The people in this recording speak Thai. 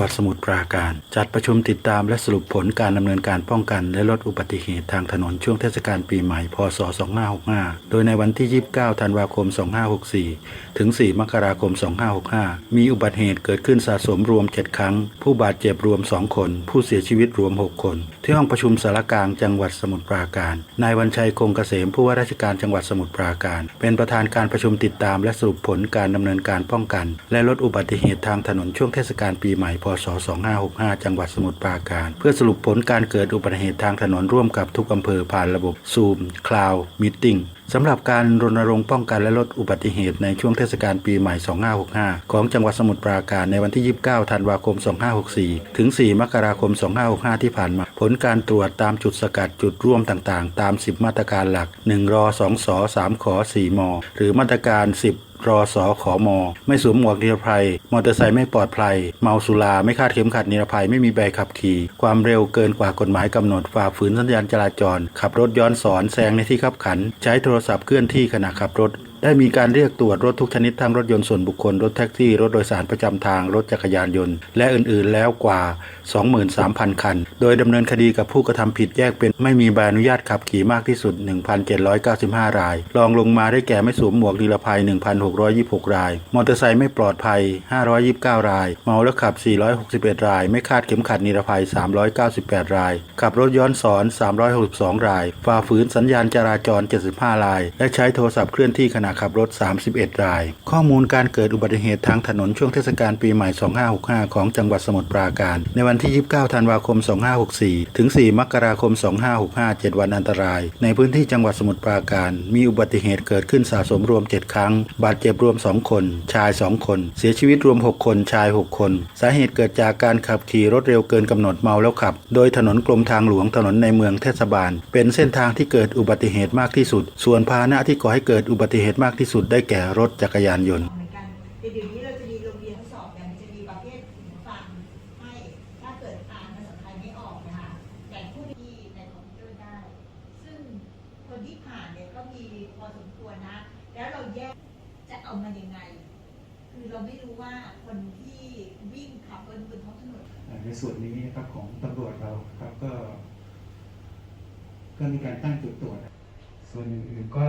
วัดสมุทรปราการ จัดประชุมติดตามและสรุปผลการดำเนินการป้องกัน และลดอุบัติเหตุทางถนนช่วงเทศกาลปีใหม่ พศ 2565 โดยในวันที่ 29 ธันวาคม 2564 ถึง 4 มกราคม 2565 มีอุบัติเหตุเกิดขึ้นสะสมรวม 7 ครั้ง ผู้บาดเจ็บรวม 2 คน ผู้เสียชีวิตรวม 6 คน ที่ห้องประชุมสารกลางจังหวัดสมุทรปราการ นายวันชัยคงเกษมผู้ว่าราชการจังหวัดสมุทรปราการ เป็นประธานการประชุมติดตาม และสรุปผลการดำเนินการป้องกัน และลดอุบัติเหตุทางถนนช่วงเทศกาลปีใหม่ พศ 2565 จังหวัดสมุทรปราการ เพื่อสรุปผลการเกิดอุบัติเหตุทางถนนร่วมกับทุกอำเภอผ่านระบบซูมคลาวมิทติ้ง สำหรับการรณรงค์ป้องกันและลดอุบัติเหตุในช่วงเทศกาลปีใหม่ 2565 ของจังหวัดสมุทรปราการในวันที่ 29 ธันวาคม 2564 ถึง 4 มกราคม 2565 ที่ผ่านมา ผลการตรวจตามจุดสกัดจุดร่วมต่างๆ ตาม 10 มาตรการหลัก 1รอ2สอ3ขอ4ม หรือมาตรการ 10 รอสอขอมอ ไม่สวมหมวกนิรภัย มอเตอร์ไซค์ไม่ปลอดภัย เมาสุราไม่คาดเข็มขัดนิรภัยไม่มีใบขับขี่ ความเร็วเกินกว่ากฎหมายกำหนดฝ่าฝืนสัญญาณจราจร ขับรถย้อนสอนแซงในที่ขับขัน ใช้โทรศัพท์เคลื่อนที่ขณะขับรถ ได้มีการเรียกตรวจรถทุกชนิดทั้งรถยนต์ส่วนบุคคล รถแท็กซี่ รถโดยสารประจำทาง รถจักรยานยนต์ และอื่นๆ แล้วกว่า 23,000 คัน โดยดำเนินคดีกับผู้กระทำผิดแยกเป็นไม่มีใบอนุญาตขับขี่มากที่สุด 1,795 ราย รองลงมาได้แก่ไม่สวมหมวกนิรภัย 1,626 ราย มอเตอร์ไซค์ไม่ปลอดภัย 529 ราย เมาแล้วขับ 461 ราย ไม่คาดเข็มขัดนิรภัย 398 ราย ขับรถย้อนสอน 362 ราย ฝ่าฝืนสัญญาณจราจร 75 ราย และใช้โทรศัพท์เคลื่อนที่ขณะขับรถ 31 ราย ข้อมูลการเกิดอุบัติเหตุทางถนนช่วงเทศกาลปีใหม่ 2565 ของจังหวัดสมุทรปราการ ในวันที่ 29 ธันวาคม 2564 ถึง 4 มกราคม 2565 7 วันอันตราย ในพื้นที่จังหวัดสมุทรปราการ มีอุบัติเหตุเกิดขึ้นสะสมรวม 7 ครั้ง บาดเจ็บรวม 2 คน ชาย 2 คน เสียชีวิตรวม 6 คน ชาย 6 คน สาเหตุเกิดจากการขับขี่รถเร็วเกินกำหนดเมาแล้วขับ โดยถนนกรมทางหลวงถนนในเมืองเทศบาล เป็นเส้นทางที่เกิดอุบัติเหตุมากที่สุด ส่วนพาหนะที่ก่อให้เกิดอุบัติเหตุมากที่สุดได้แก่รถจักรยานยนต์เหมือนเดี๋ยวนี้เราจะมีโรงเรียนทดสอบกันจะมีประเภทหูฟังให้ถ้าเกิดอ่านภาษาไทยไม่ออกนะคะแต่ผู้ที่ในคอมพิวเตอร์ได้ ซึ่งคนที่ผ่านเนี่ยก็มีพอสมควรนะ แล้วเราแยกจะเอามายังไง คือเราไม่รู้ว่าคนที่วิ่งขับบนบนท้องถนนในส่วนนี้นะครับของตำรวจเราครับก็ ก็มีการตั้งจุดตรวจส่วนอื่นๆก็